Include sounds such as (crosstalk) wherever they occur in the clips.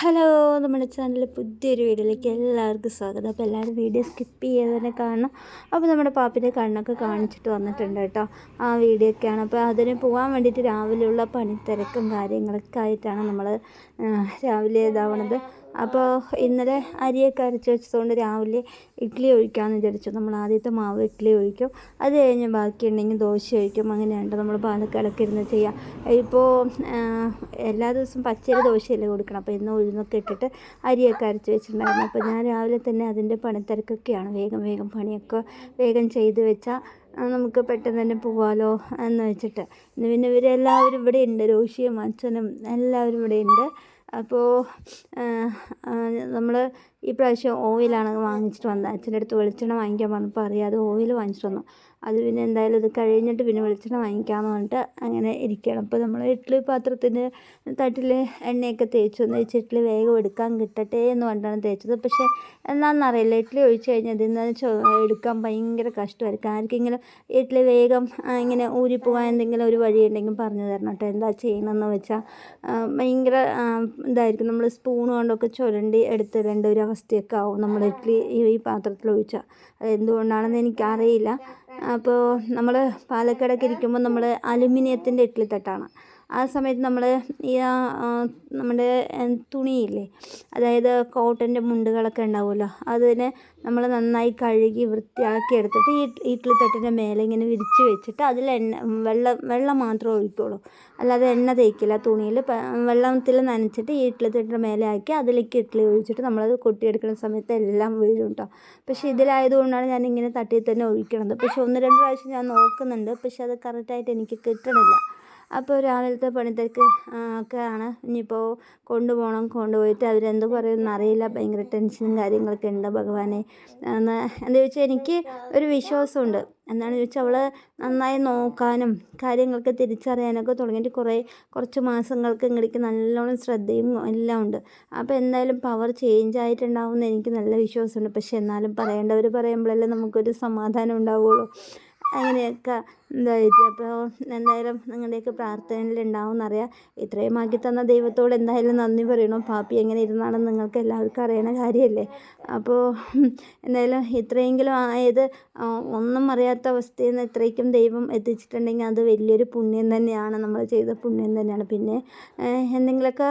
Hello നമ്മുടെ ചാനലിൽ പുതിയൊരു വീഡിയോയിലേക്ക് എല്ലാവർക്കും സ്വാഗതം. അപ്പോൾ എല്ലാവരും വീഡിയോ സ്കിപ്പ് ചെയ്യാതെ കാണണം. അപ്പോൾ നമ്മുടെ പാപ്പിന്റെ കണ്ണൊക്കെ കാണിച്ചിട്ട് വന്നിട്ടുണ്ട് കേട്ടോ ആ വീഡിയോ ഒക്കെയാണ് അപ്പോൾ അതിന് പോകാൻ വേണ്ടിയിട്ട് രാവിലെയുള്ള പണിത്തിരക്കും കാര്യങ്ങളൊക്കെ ആയിട്ടാണ് നമ്മൾ രാവിലെ ഇതാവണത്. അപ്പോൾ ഇന്നലെ അരിയൊക്കെ അരച്ച് വെച്ചതുകൊണ്ട് രാവിലെ ഇഡ്ഡലി ഒഴിക്കാമെന്ന് വിചാരിച്ചു. നമ്മൾ ആദ്യത്തെ മാവ് ഇഡ്ഡലി ഒഴിക്കും. അത് കഴിഞ്ഞ് ബാക്കിയുണ്ടെങ്കിൽ ദോശ ഒഴിക്കും. അങ്ങനെയുണ്ട് നമ്മൾ പാലക്കാടൊക്കെ ഇരുന്ന് ചെയ്യുക ഇപ്പോൾ എല്ലാ ദിവസവും പച്ചരി ദോശയല്ലേ കൊടുക്കണം. അപ്പോൾ ഇന്ന് ഉഴുന്നൊക്കെ ഇട്ടിട്ട് അരിയൊക്കെ അരച്ച് വെച്ചിട്ടുണ്ടായിരുന്നു. അപ്പോൾ ഞാൻ രാവിലെ തന്നെ അതിന്റെ പണിത്തിരക്കൊക്കെയാണ് വേഗം വേഗം പണിയൊക്കെ വേഗം ചെയ്ത് വെച്ചാൽ നമുക്ക് പെട്ടെന്ന് തന്നെ പോവാലോ എന്ന് വെച്ചിട്ട്. പിന്നെ ഇവരെല്ലാവരും ഇവിടെ ഉണ്ട്. രോഷിയും അച്ഛനും എല്ലാവരും ഇവിടെ ഉണ്ട്. അപ്പോൾ നമ്മൾ ഈ പ്രാവശ്യം ഓയിലാണ് വാങ്ങിച്ചിട്ട് വന്നത്. അച്ഛന്റെ അടുത്ത് വെളിച്ചെണ്ണ വാങ്ങിക്കാൻ പറഞ്ഞപ്പോൾ അറിയാതെ ഓയിൽ വാങ്ങിച്ചിട്ട് വന്നു. അത് പിന്നെ എന്തായാലും അത് കഴിഞ്ഞിട്ട് പിന്നെ വെളിച്ചെണ്ണ വാങ്ങിക്കാമെന്ന് പറഞ്ഞിട്ട് അങ്ങനെ ഇരിക്കണം അപ്പോൾ നമ്മൾ ഇഡ്ഡലി പാത്രത്തിന്റെ തട്ടിൽ എണ്ണയൊക്കെ തേച്ചു. എന്ന് വെച്ച് ഇഡ്ഡലി വേഗം എടുക്കാൻ കിട്ടട്ടെ എന്ന് പറഞ്ഞിട്ടാണ് തേച്ചത്. പക്ഷേ എന്താണെന്നറിയില്ല ഇഡ്ഡലി ഒഴിച്ച് കഴിഞ്ഞാൽ ഇതിൽ നിന്ന് എടുക്കാൻ ഭയങ്കര കഷ്ടമായിരിക്കും. ആർക്കെങ്കിലും ഇഡ്ഡലി വേഗം ഇങ്ങനെ ഊരിപ്പോകാൻ എന്തെങ്കിലും ഒരു വഴി ഉണ്ടെങ്കിൽ പറഞ്ഞു തരണം കേട്ടോ. എന്താ ചെയ്യണമെന്ന് വെച്ചാൽ ഭയങ്കര ഇതായിരിക്കും. നമ്മൾ സ്പൂൺ കൊണ്ടൊക്കെ ചുരണ്ടി എടുത്തിടേണ്ട ഒരു അവസ്ഥയൊക്കെ ആവും നമ്മൾ ഇഡ്ഡലി ഈ പാത്രത്തിൽ ഒഴിച്ചാൽ. അത് എന്തുകൊണ്ടാണെന്ന് എനിക്കറിയില്ല. അപ്പോൾ നമ്മൾ പാലക്കാടൊക്കെ ഇരിക്കുമ്പോൾ നമ്മൾ അലുമിനിയത്തിന്റെ ഇഡ്ഡലി തട്ടാണ്. ആ സമയത്ത് നമ്മൾ ഈ നമ്മുടെ തുണിയില്ലേ അതായത് കോട്ടന്റെ മുണ്ടുകളൊക്കെ ഉണ്ടാവുമല്ലോ അതിനെ നമ്മൾ നന്നായി കഴുകി വൃത്തിയാക്കി എടുത്തിട്ട് ഈ ഇഡ്ഡലി തട്ടിന്റെ മേലെ ഇങ്ങനെ വിരിച്ച് വെച്ചിട്ട് അതിൽ എണ്ണ വെള്ളം വെള്ളം മാത്രമേ ഒഴിക്കുള്ളൂ. അല്ലാതെ എണ്ണ തേക്കില്ല തുണിയിൽ വെള്ളത്തിൽ നനച്ചിട്ട് ഈ ഇഡ്ഡലി തട്ടിന്റെ മേലെ ആക്കി അതിലേക്ക് ഇഡ്ഡലി ഒഴിച്ചിട്ട് നമ്മളത് കൊട്ടിയെടുക്കുന്ന സമയത്ത് എല്ലാം വീഴും കേട്ടോ പക്ഷേ ഇതിലായതുകൊണ്ടാണ് ഞാൻ ഇങ്ങനെ തട്ടിയിൽ തന്നെ ഒഴിക്കണത്. പക്ഷേ ഒന്ന് രണ്ട് പ്രാവശ്യം ഞാൻ നോക്കുന്നുണ്ട്. പക്ഷേ അത് കറക്റ്റായിട്ട് എനിക്ക് കിട്ടണില്ല. അപ്പോൾ രാവിലത്തെ പണിത്തിരക്ക് ഒക്കെയാണ് ഇനിയിപ്പോൾ കൊണ്ടുപോകണം കൊണ്ടുപോയിട്ട് അവരെന്ത് പറയുമെന്ന് അറിയില്ല ഭയങ്കര ടെൻഷനും കാര്യങ്ങളൊക്കെ ഉണ്ട് ഭഗവാനെ. എന്ന് എന്താ ചോദിച്ചാൽ എനിക്ക് ഒരു വിശ്വാസമുണ്ട്. എന്താണെന്ന് ചോദിച്ചാൽ അവൾ നന്നായി നോക്കാനും കാര്യങ്ങളൊക്കെ തിരിച്ചറിയാനൊക്കെ തുടങ്ങിയിട്ട് കുറേ കുറച്ച് മാസങ്ങൾക്ക് ഇങ്ങടേക്ക് നല്ലോണം ശ്രദ്ധയും എല്ലാം ഉണ്ട്. അപ്പോൾ എന്തായാലും പവർ ചേഞ്ച് ആയിട്ടുണ്ടാവും എനിക്ക് നല്ല വിശ്വാസമുണ്ട്. പക്ഷെ എന്നാലും പറയേണ്ടവർ പറയുമ്പോഴല്ലേ നമുക്കൊരു സമാധാനം ഉണ്ടാവുള്ളൂ. അങ്ങനെയൊക്കെ ഇതായിട്ട് അപ്പോൾ എന്തായാലും നിങ്ങളുടെയൊക്കെ പ്രാർത്ഥനയിലുണ്ടാവും എന്നറിയാം ഇത്രയും ആക്കി തന്ന ദൈവത്തോട് എന്തായാലും നന്ദി പറയണം. പാപ്പി എങ്ങനെ ഇരുന്നാണെന്ന് നിങ്ങൾക്ക് എല്ലാവർക്കും അറിയണ കാര്യമല്ലേ? അപ്പോൾ എന്തായാലും ഇത്രയെങ്കിലും ആയത് ഒന്നും അറിയാത്ത അവസ്ഥയിൽ നിന്ന് ഇത്രയ്ക്കും ദൈവം എത്തിച്ചിട്ടുണ്ടെങ്കിൽ അത് വലിയൊരു പുണ്യം തന്നെയാണ്. നമ്മൾ ചെയ്ത പുണ്യം തന്നെയാണ്. പിന്നെ എന്തെങ്കിലുമൊക്കെ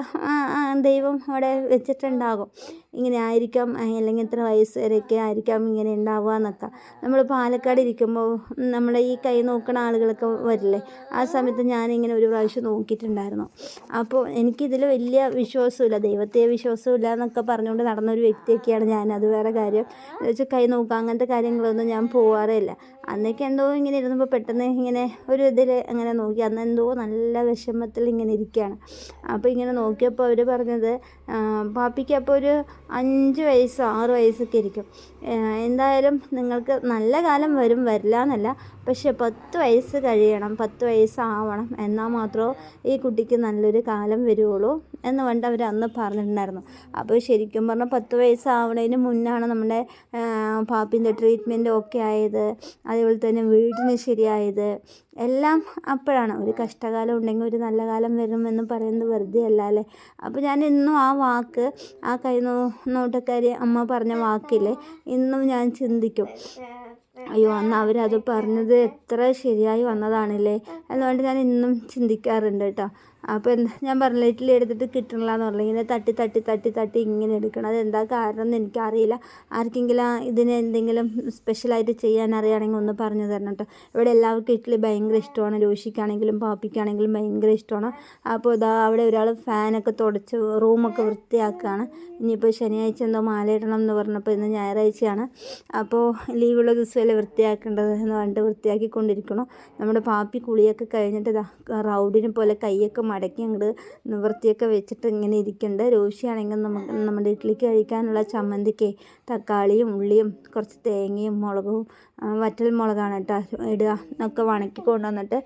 ദൈവം അവിടെ വെച്ചിട്ടുണ്ടാകും. ഇങ്ങനെ ആയിരിക്കാം അല്ലെങ്കിൽ ഇത്ര വയസ്സ് ആയിരിക്കാം ഇങ്ങനെ ഉണ്ടാവുക എന്നൊക്കെ. നമ്മൾ പാലക്കാട് ഇരിക്കുമ്പോൾ നമ്മളെ ഈ കൈ നോക്കുന്ന ആളുകളൊക്കെ വരില്ലേ? ആ സമയത്ത് ഞാനിങ്ങനെ ഒരു പ്രാവശ്യം നോക്കിയിട്ടുണ്ടായിരുന്നു. അപ്പോൾ എനിക്കിതിൽ വലിയ വിശ്വാസമില്ല. ദൈവത്തെ വിശ്വാസമില്ല എന്നൊക്കെ പറഞ്ഞുകൊണ്ട് നടന്ന ഒരു വ്യക്തിയൊക്കെയാണ് ഞാൻ. അത് വേറെ കാര്യം. വെച്ചാൽ കൈ നോക്കുക അങ്ങനത്തെ കാര്യങ്ങളൊന്നും ഞാൻ പോവാറില്ല അന്നൊക്കെ എന്തോ ഇങ്ങനെ ഇരുന്നപ്പോൾ പെട്ടെന്ന് ഇങ്ങനെ ഒരു ഇതിൽ അങ്ങനെ നോക്കി. അന്ന് എന്തോ നല്ല വിഷമത്തിൽ ഇങ്ങനെ ഇരിക്കുകയാണ്. അപ്പോൾ ഇങ്ങനെ നോക്കിയപ്പോൾ അവർ പറഞ്ഞത് പാപ്പിക്ക് അപ്പോൾ ഒരു അഞ്ച് വയസ്സ് ആറ് വയസ്സൊക്കെ ഇരിക്കും. എന്തായാലും നിങ്ങൾക്ക് നല്ല കാലം വരും വരില്ല എന്നല്ല പക്ഷേ പത്ത് വയസ്സ് കഴിയണം പത്ത് വയസ്സാവണം എന്നാൽ മാത്രമേ ഈ കുട്ടിക്ക് നല്ലൊരു കാലം വരുള്ളൂ എന്ന് പറഞ്ഞിട്ട് അവർ അന്ന് പറഞ്ഞിട്ടുണ്ടായിരുന്നു. അപ്പോൾ ശരിക്കും പറഞ്ഞാൽ പത്ത് വയസ്സാവണതിന് മുന്നാണ് നമ്മുടെ പാപ്പിന്റെ ട്രീറ്റ്മെന്റും ഒക്കെ ആയത് അതേപോലെ തന്നെ വീടിന് ശരിയായത്. എല്ലാം അപ്പോഴാണ്. ഒരു കഷ്ടകാലം ഉണ്ടെങ്കിൽ ഒരു നല്ല കാലം വരുമെന്ന് പറയുന്നത് വെറുതെ അല്ല അല്ലേ? അപ്പോൾ ഞാൻ ഇന്നും ആ വാക്ക് ആ കൈ നോട്ടക്കാരി അമ്മ പറഞ്ഞ വാക്കില്ലേ ഇന്നും ഞാൻ ചിന്തിക്കും. അയ്യോ അന്ന് അവരത് പറഞ്ഞത് എത്ര ശരിയായി വന്നതാണല്ലേ? എന്നുകൊണ്ട് ഞാൻ ഇന്നും ചിന്തിക്കാറുണ്ട് കേട്ടോ. അപ്പോൾ എന്താ ഞാൻ പറഞ്ഞില്ല ഇഡ്ഡലി എടുത്തിട്ട് കിട്ടണില്ല എന്ന് ഇങ്ങനെ തട്ടി തട്ടി തട്ടി തട്ടി ഇങ്ങനെ എടുക്കണം. അതെന്താ കാരണം എന്ന് എനിക്കറിയില്ല. ആർക്കെങ്കിലും ഇതിന് എന്തെങ്കിലും സ്പെഷ്യലായിട്ട് ചെയ്യാൻ അറിയുകയാണെങ്കിൽ ഒന്ന് പറഞ്ഞു തരണം കേട്ടോ ഇവിടെ എല്ലാവർക്കും ഇഡ്ഡലി ഭയങ്കര ഇഷ്ടമാണ്. രോഷിക്കാണെങ്കിലും പാപ്പിക്കാണെങ്കിലും ഭയങ്കര ഇഷ്ടമാണ്. അപ്പോൾ ഇതാ അവിടെ ഒരാൾ ഫാനൊക്കെ തുടച്ച് റൂമൊക്കെ വൃത്തിയാക്കുകയാണ് ഇനിയിപ്പോൾ ശനിയാഴ്ച എന്തോ മാലയിടണം എന്ന് പറഞ്ഞപ്പോൾ ഇന്ന് ഞായറാഴ്ചയാണ്. അപ്പോൾ ലീവുള്ള ദിവസമല്ലേ വൃത്തിയാക്കേണ്ടത് എന്ന് പറഞ്ഞിട്ട് വൃത്തിയാക്കിക്കൊണ്ടിരിക്കണം. നമ്മുടെ പാപ്പി കുളിയൊക്കെ കഴിഞ്ഞിട്ട് ഇതാ റൗഡിനെ പോലെ കൈയൊക്കെ മടക്കി അങ്ങോട്ട് നിവൃത്തിയൊക്കെ വെച്ചിട്ട് ഇങ്ങനെ ഇരിക്കുന്നുണ്ട് രോഷിയാണെങ്കിൽ നമുക്ക് നമ്മുടെ ഇഡ്ഡലിക്ക് കഴിക്കാനുള്ള ചമ്മന്തിക്ക് തക്കാളിയും ഉള്ളിയും കുറച്ച് തേങ്ങയും മുളകും വറ്റൽ മുളകാണ് കേട്ടോ ഇടുക ഒക്കെ വണക്കി കൊണ്ടുവന്നിട്ട്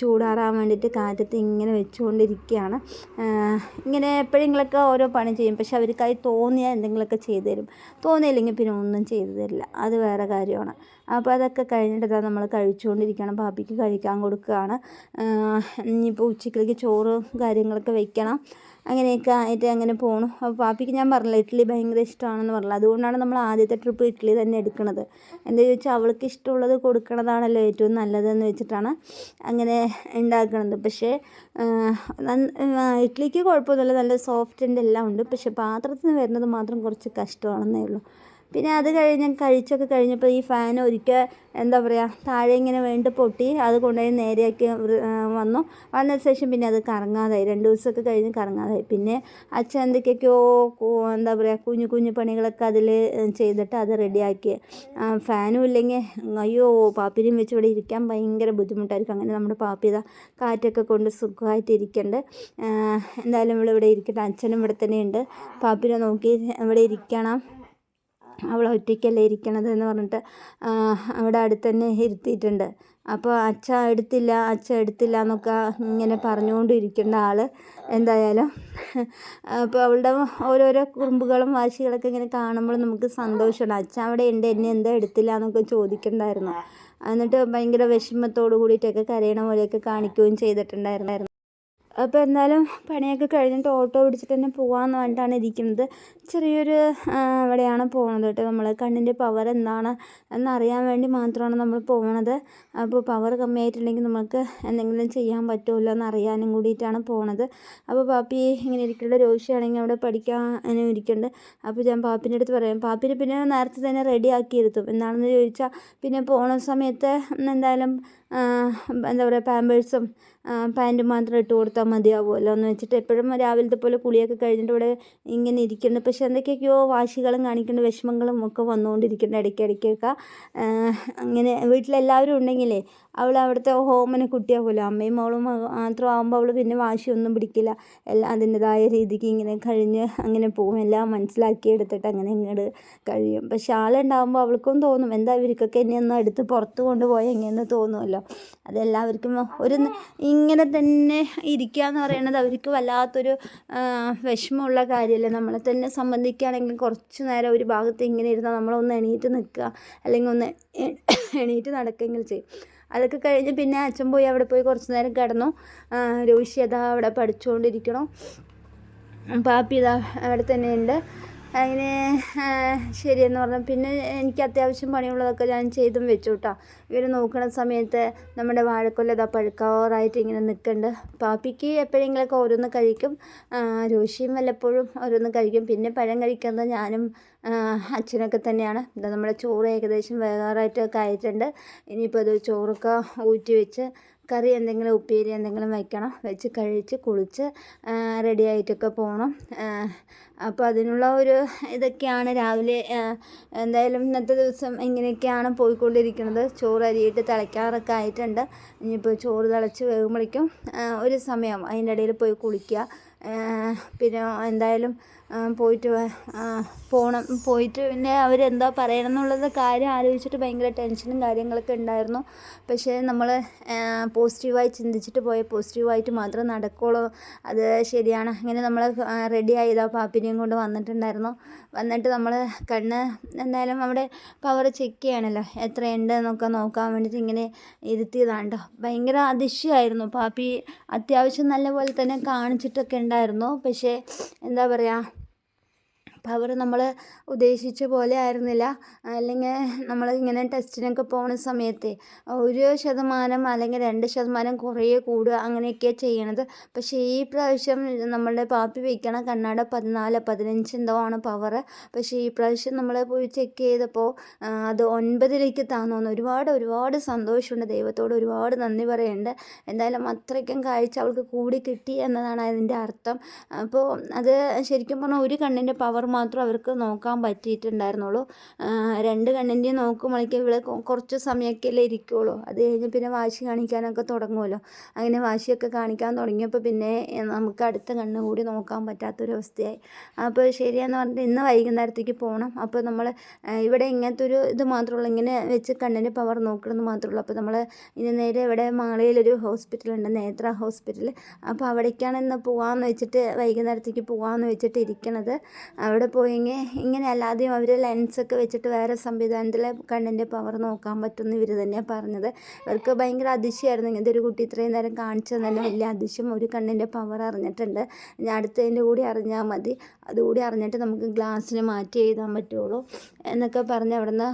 ചൂടാറാൻ വേണ്ടിയിട്ട് കാറ്റത്ത് ഇങ്ങനെ വെച്ചുകൊണ്ടിരിക്കുകയാണ്. ഇങ്ങനെ എപ്പോഴെങ്കിലൊക്കെ ഓരോ പണി ചെയ്യും. പക്ഷെ അവർക്കായി തോന്നിയാൽ എന്തെങ്കിലുമൊക്കെ ചെയ്തു തരും. തോന്നിയില്ലെങ്കിൽ പിന്നെ ഒന്നും ചെയ്തു തരില്ല. അത് വേറെ കാര്യമാണ്. അപ്പോൾ അതൊക്കെ കഴിഞ്ഞിട്ട് നമ്മൾ കഴിച്ചുകൊണ്ടിരിക്കണം പാപ്പിക്ക് കഴിക്കാൻ കൊടുക്കുകയാണ്. ഇനിയിപ്പോൾ ഉച്ചയ്ക്കിലേക്ക് ചോറ് കാര്യങ്ങളൊക്കെ വെക്കണം. അങ്ങനെയൊക്കെ ആയിട്ട് അങ്ങനെ പോണു. അപ്പോൾ പാപ്പിക്ക് ഞാൻ പറഞ്ഞില്ല ഇഡ്ഡലി ഭയങ്കര ഇഷ്ടമാണെന്ന് പറഞ്ഞില്ല? അതുകൊണ്ടാണ് നമ്മൾ ആദ്യത്തെ ട്രിപ്പ് ഇഡ്ഡലി തന്നെ എടുക്കുന്നത് എന്താ ചോദിച്ചാൽ അവൾക്ക് ഇഷ്ടമുള്ളത് കൊടുക്കണതാണല്ലോ ഏറ്റവും നല്ലതെന്ന് വെച്ചിട്ടാണ് അങ്ങനെ ഉണ്ടാക്കുന്നത് പക്ഷേ ഇഡ്ഡലിക്ക് കുഴപ്പമൊന്നുമില്ല. നല്ല സോഫ്റ്റ് എല്ലാം ഉണ്ട്. പക്ഷേ പാത്രത്തിൽ നിന്ന് വരുന്നത് മാത്രം കുറച്ച് കഷ്ടമാണെന്നേ ഉള്ളൂ. പിന്നെ അത് കഴിഞ്ഞ് കഴിച്ചൊക്കെ കഴിഞ്ഞപ്പോൾ ഈ ഫാൻ ഒരിക്കൽ എന്താ പറയുക താഴെ ഇങ്ങനെ വീണ്ടും പൊട്ടി അത് കൊണ്ടുപോയി നേരെയാക്കി വന്നു. വന്ന ശേഷം പിന്നെ അത് കറങ്ങാതായി. രണ്ട് ദിവസമൊക്കെ കഴിഞ്ഞ് കറങ്ങാതായി. പിന്നെ അച്ഛൻ എന്തൊക്കെയൊക്കെയോ എന്താ പറയുക കുഞ്ഞു കുഞ്ഞു പണികളൊക്കെ അതിൽ ചെയ്തിട്ട് അത് റെഡിയാക്കി. ഫാനും ഇല്ലെങ്കിൽ അയ്യോ പാപ്പിനെയും വെച്ച് ഇവിടെ ഇരിക്കാൻ ഭയങ്കര ബുദ്ധിമുട്ടായിരിക്കും. അങ്ങനെ നമ്മുടെ പാപ്പി ഇതാ കാറ്റൊക്കെ കൊണ്ട് സുഖമായിട്ട് ഇരിക്കണ്ട് എന്തായാലും ഇവിടെ ഇരിക്കട്ടെ. അച്ഛനും ഇവിടെ തന്നെയുണ്ട്. പാപ്പിനെ നോക്കി ഇവിടെ ഇരിക്കണം. അവൾ ഒറ്റയ്ക്കല്ലേ ഇരിക്കണത് എന്ന് പറഞ്ഞിട്ട് അവിടെ അടുത്ത് തന്നെ ഇരുത്തിയിട്ടുണ്ട്. അപ്പോൾ അച്ഛ എടുത്തില്ല അച്ഛ എടുത്തില്ല എന്നൊക്കെ ഇങ്ങനെ പറഞ്ഞുകൊണ്ടിരിക്കേണ്ട ആൾ എന്തായാലും അപ്പോൾ അവളുടെ ഓരോരോ കുറുമ്പുകളും വാശികളൊക്കെ ഇങ്ങനെ കാണുമ്പോൾ നമുക്ക് സന്തോഷമാണ്. അച്ഛൻ അവിടെ ഉണ്ട് എന്നെ എന്താ എടുത്തില്ല എന്നൊക്കെ ചോദിക്കണ്ടായിരുന്നു. എന്നിട്ട് ഭയങ്കര വിഷമത്തോടു കൂടിയിട്ടൊക്കെ കരയണ പോലെയൊക്കെ കാണിക്കുകയും ചെയ്തിട്ടുണ്ടായിരുന്നു. അപ്പോൾ എന്തായാലും പണിയൊക്കെ കഴിഞ്ഞിട്ട് ഓട്ടോ പിടിച്ചിട്ട് തന്നെ പോകാമെന്ന് പറഞ്ഞിട്ടാണ് ഇരിക്കുന്നത്. ചെറിയൊരു ഇവിടെയാണ് പോകുന്നത് കേട്ടോ നമ്മൾ കണ്ണിന്റെ പവർ എന്താണ് എന്നറിയാൻ വേണ്ടി മാത്രമാണ് നമ്മൾ പോകുന്നത് അപ്പോൾ പവർ കമ്മിയായിട്ടുണ്ടെങ്കിൽ നമുക്ക് എന്തെങ്കിലും ചെയ്യാൻ പറ്റുമല്ലോ എന്നറിയാനും കൂടിയിട്ടാണ് പോകുന്നത് അപ്പോൾ പാപ്പി ഇങ്ങനെ ഇരിക്കേണ്ട രോഷിയാണെങ്കിൽ അവിടെ പഠിക്കാൻ ഇരിക്കുന്നുണ്ട് അപ്പോൾ ഞാൻ പാപ്പിന്റെ അടുത്ത് പറയാം പാപ്പിനെ പിന്നെ നേരത്തെ തന്നെ റെഡി ആക്കിയിരുത്തും എന്താണെന്ന് ചോദിച്ചാൽ പിന്നെ പോണ സമയത്ത് എന്തായാലും എന്താ പറയുക പാമ്പേഴ്സും പാന്റും മാത്രം ഇട്ട് കൊടുത്താൽ മതിയാവുമല്ലോ എന്ന് വെച്ചിട്ട് എപ്പോഴും രാവിലത്തെ പോലെ കുളിയൊക്കെ കഴിഞ്ഞിട്ട് ഇവിടെ ഇങ്ങനെ ഇരിക്കുന്നുണ്ട്. പക്ഷെ എന്തൊക്കെയൊക്കെയോ വാശികളും കാണിക്കേണ്ട വിഷമങ്ങളും ഒക്കെ വന്നുകൊണ്ടിരിക്കുന്നുണ്ട് ഇടയ്ക്കിടയ്ക്കൊക്കെ. അങ്ങനെ വീട്ടിലെല്ലാവരും ഉണ്ടെങ്കിലേ അവൾ അവിടുത്തെ ഹോമന കുട്ടിയാവുമല്ലോ. അമ്മയും മോളും മാത്രം ആകുമ്പോൾ അവൾ പിന്നെ വാശിയൊന്നും പിടിക്കില്ല. എല്ലാം അതിന്റെതായ രീതിക്ക് ഇങ്ങനെ കഴിഞ്ഞ് അങ്ങനെ പോകും എല്ലാം മനസ്സിലാക്കി എടുത്തിട്ട് അങ്ങനെ ഇങ്ങോട്ട് കഴിയും. പക്ഷെ ആളുണ്ടാകുമ്പോൾ അവൾക്കും തോന്നും എന്താ ഇവർക്കൊക്കെ എന്നെ ഒന്ന് എടുത്ത് പുറത്ത് കൊണ്ടുപോയാൽ എങ്ങനെയെന്ന് തോന്നുമല്ലോ? അതെല്ലാവർക്കും ഒരു ഇങ്ങനെ തന്നെ ഇരിക്കുക എന്ന് പറയുന്നത് അവർക്ക് വല്ലാത്തൊരു വിഷമമുള്ള കാര്യമല്ലേ നമ്മളെ തന്നെ സംബന്ധിക്കുകയാണെങ്കിൽ കുറച്ച് നേരം ഒരു ഭാഗത്ത് ഇങ്ങനെ ഇരുന്നാൽ നമ്മളൊന്ന് എണീറ്റ് നിൽക്കുക. അല്ലെങ്കിൽ ഒന്ന് എണീറ്റ് നടക്കുകയെങ്കിലും ചെയ്യും. അതൊക്കെ കഴിഞ്ഞ് പിന്നെ അച്ഛൻ പോയി അവിടെ പോയി കുറച്ച് നേരം കിടന്നു. രോഷി അതാ അവിടെ പഠിച്ചുകൊണ്ടിരിക്കണം. പാപ്പി ഇതാ അവിടെ തന്നെയുണ്ട്. അങ്ങനെ ശരിയെന്ന് പറഞ്ഞു. പിന്നെ എനിക്ക് അത്യാവശ്യം പണിയുള്ളതൊക്കെ ഞാൻ ചെയ്തും വെച്ചു കേട്ടോ ഇവർ നോക്കുന്ന സമയത്ത് നമ്മുടെ വാഴക്കൊല ഇതാ പഴുക്കാറായിട്ട് ഇങ്ങനെ നിൽക്കുന്നുണ്ട് പാപ്പിക്ക് എപ്പോഴെങ്കിലൊക്കെ ഓരോന്ന് കഴിക്കും. രോഷിയും വല്ലപ്പോഴും ഓരോന്ന് കഴിക്കും. പിന്നെ പഴം കഴിക്കുന്നത് ഞാനും അച്ഛനൊക്കെ തന്നെയാണ്. നമ്മുടെ ചോറ് ഏകദേശം വേകാറായിട്ടൊക്കെ ആയിട്ടുണ്ട്. ഇനിയിപ്പോൾ അത് ചോറൊക്കെ ഊറ്റി വെച്ച് കറി എന്തെങ്കിലും ഉപ്പേരി എന്തെങ്കിലും വയ്ക്കണം വെച്ച് കഴിച്ച് കുളിച്ച് റെഡി ആയിട്ടൊക്കെ പോകണം അപ്പോൾ അതിനുള്ള ഒരു ഇതൊക്കെയാണ് രാവിലെ എന്തായാലും ഇന്നത്തെ ദിവസം ഇങ്ങനെയൊക്കെയാണ് പോയിക്കൊണ്ടിരിക്കുന്നത്. ചോറ് അരിയിട്ട് തിളയ്ക്കാറൊക്കെ ആയിട്ടുണ്ട്. ഇനിയിപ്പോൾ ചോറ് തിളച്ച് വേകുമ്പോഴേക്കും ഒരു സമയം. അതിന്റെ ഇടയിൽ പോയി കുളിക്കുക. പിന്നെ എന്തായാലും പോയിട്ട് പോകണം പോയിട്ട് പിന്നെ അവരെന്താ പറയണം എന്നുള്ളത് കാര്യം ആലോചിച്ചിട്ട് ഭയങ്കര ടെൻഷനും കാര്യങ്ങളൊക്കെ ഉണ്ടായിരുന്നു. പക്ഷേ നമ്മൾ പോസിറ്റീവായി ചിന്തിച്ചിട്ട് പോയ പോസിറ്റീവായിട്ട് മാത്രം നടക്കുകയുള്ളൂ അത് ശരിയാണ്. അങ്ങനെ നമ്മൾ റെഡി ആയതാ പാപ്പിനെയും കൊണ്ട് വന്നിട്ടുണ്ടായിരുന്നു. വന്നിട്ട് നമ്മൾ കണ്ണ് എന്തായാലും അവിടെ പവർ ചെക്ക് ചെയ്യണമല്ലോ എത്രയുണ്ട് എന്നൊക്കെ നോക്കാൻ വേണ്ടിയിട്ട് ഇങ്ങനെ ഇരുത്തിയതാണ്ടോ. ഭയങ്കര അതിശയമായിരുന്നു പാപ്പി അത്യാവശ്യം നല്ല പോലെ തന്നെ കാണിച്ചിട്ടൊക്കെ ഉണ്ടായിരുന്നു. പക്ഷേ എന്താ പറയുക പവർ നമ്മൾ ഉദ്ദേശിച്ച പോലെ ആയിരുന്നില്ല. അല്ലെങ്കിൽ നമ്മൾ ഇങ്ങനെ ടെസ്റ്റിനൊക്കെ പോകുന്ന സമയത്ത് ഒരു ശതമാനം അല്ലെങ്കിൽ രണ്ട് ശതമാനം കുറേ കൂടുക അങ്ങനെയൊക്കെ ചെയ്യണത്. പക്ഷേ ഈ പ്രാവശ്യം നമ്മളുടെ പാപ്പി വയ്ക്കണ കണ്ണാട പതിനാല് പതിനഞ്ച് എന്തോ ആണ് പവർ പക്ഷേ ഈ പ്രാവശ്യം നമ്മൾ പോയി ചെക്ക് ചെയ്തപ്പോൾ അത് ഒൻപതിലേക്ക് താന്നു ഒരുപാട് ഒരുപാട് സന്തോഷമുണ്ട്. ദൈവത്തോട് ഒരുപാട് നന്ദി പറയുന്നുണ്ട് എന്തായാലും അത്രയ്ക്കും കാഴ്ച അവൾക്ക് കൂടി കിട്ടി എന്നതാണ് അതിന്റെ അർത്ഥം. അപ്പോൾ അത് ശരിക്കും പറഞ്ഞാൽ ഒരു കണ്ണിന്റെ പവർ മാത്രം അവർക്ക് നോക്കാൻ പറ്റിയിട്ടുണ്ടായിരുന്നുള്ളൂ. രണ്ട് കണ്ണിന്റെയും നോക്കുമ്പോഴേക്കും ഇവിടെ കുറച്ച് സമയമൊക്കെയല്ലേ ഇരിക്കുകയുള്ളൂ അത് കഴിഞ്ഞ് പിന്നെ വാശി കാണിക്കാനൊക്കെ തുടങ്ങുമല്ലോ. അങ്ങനെ വാശിയൊക്കെ കാണിക്കാൻ തുടങ്ങിയപ്പോൾ പിന്നെ നമുക്ക് അടുത്ത കണ്ണ് കൂടി നോക്കാൻ പറ്റാത്തൊരവസ്ഥയായി. അപ്പോൾ ശരിയാന്ന് പറഞ്ഞിട്ട് ഇന്ന് വൈകുന്നേരത്തേക്ക് പോകണം അപ്പോൾ നമ്മൾ ഇവിടെ ഇങ്ങനത്തെ ഒരു ഇത് മാത്രമുള്ളൂ ഇങ്ങനെ വെച്ച് കണ്ണിന്റെ പവർ നോക്കണമെന്ന് മാത്രമുള്ളൂ അപ്പോൾ നമ്മൾ ഇനി നേരെ ഇവിടെ മാളയിലൊരു ഹോസ്പിറ്റലുണ്ട് നേത്ര ഹോസ്പിറ്റൽ അപ്പോൾ അവിടേക്കാണ് ഇന്ന് പോകാമെന്ന് വെച്ചിട്ട് വൈകുന്നേരത്തേക്ക് പോകാമെന്ന് വെച്ചിട്ട് ഇരിക്കണത്. അവിടെ അവിടെ പോയെങ്കിൽ ഇങ്ങനെ അല്ലാതെയും അവർ ലെൻസൊക്കെ വെച്ചിട്ട് വേറെ സംവിധാനത്തിൽ കണ്ണിന്റെ പവർ നോക്കാൻ പറ്റുമെന്ന് ഇവർ തന്നെ പറഞ്ഞത്. അവർക്ക് ഭയങ്കര അതിശയമായിരുന്നു ഇങ്ങനത്തെ ഒരു കുട്ടി ഇത്രയും നേരം കാണിച്ചത് തന്നെ വലിയ അതിശയം. ഒരു കണ്ണിന്റെ പവർ അറിഞ്ഞിട്ടുണ്ട്. ഞാൻ അടുത്തതിന്റെ കൂടി അറിഞ്ഞാൽ മതി. അതുകൂടി അറിഞ്ഞിട്ട് നമുക്ക് ഗ്ലാസ്സിന് മാറ്റി എഴുതാൻ പറ്റുള്ളൂ എന്നൊക്കെ പറഞ്ഞ് അവിടുന്ന്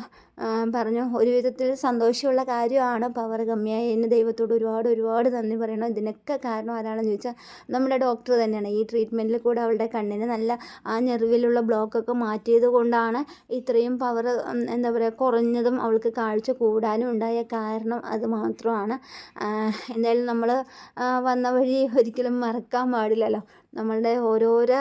പറഞ്ഞു. ഒരു വിധത്തിൽ സന്തോഷമുള്ള കാര്യമാണ് പവർ കമ്മിയായി. എന്നെ ദൈവത്തോട് ഒരുപാട് ഒരുപാട് നന്ദി പറയണം. ഇതിനൊക്കെ കാരണം ആരാണെന്ന് ചോദിച്ചാൽ നമ്മുടെ ഡോക്ടർ തന്നെയാണ്. ഈ ട്രീറ്റ്മെന്റിൽ കൂടെ അവളുടെ കണ്ണിന് നല്ല ആ ഞെറിവിലുള്ള ബ്ലോക്കൊക്കെ മാറ്റിയത് കൊണ്ടാണ് ഇത്രയും പവർ എന്താ പറയുക കുറഞ്ഞതും അവൾക്ക് കാഴ്ച കൂടാനും ഉണ്ടായ കാരണം അത് മാത്രമാണ്. എന്തായാലും നമ്മൾ വന്ന വഴി ഒരിക്കലും മറക്കാൻ പാടില്ലല്ലോ. നമ്മളുടെ ഓരോരോ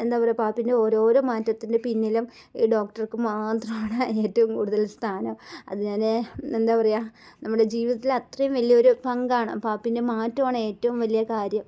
എന്താ പറയുക പാപ്പിന്റെ ഓരോരോ മാറ്റത്തിന്റെ പിന്നിലും ഈ ഡോക്ടർക്ക് മാത്രമാണ് (laughs) ഏറ്റവും കൂടുതൽ സ്ഥാനം. അത് ഞാൻ എന്താ പറയുക നമ്മുടെ ജീവിതത്തിൽ അത്രയും വലിയൊരു പങ്കാണ്. പാപ്പിന്റെ മാറ്റമാണ് ഏറ്റവും വലിയ കാര്യം.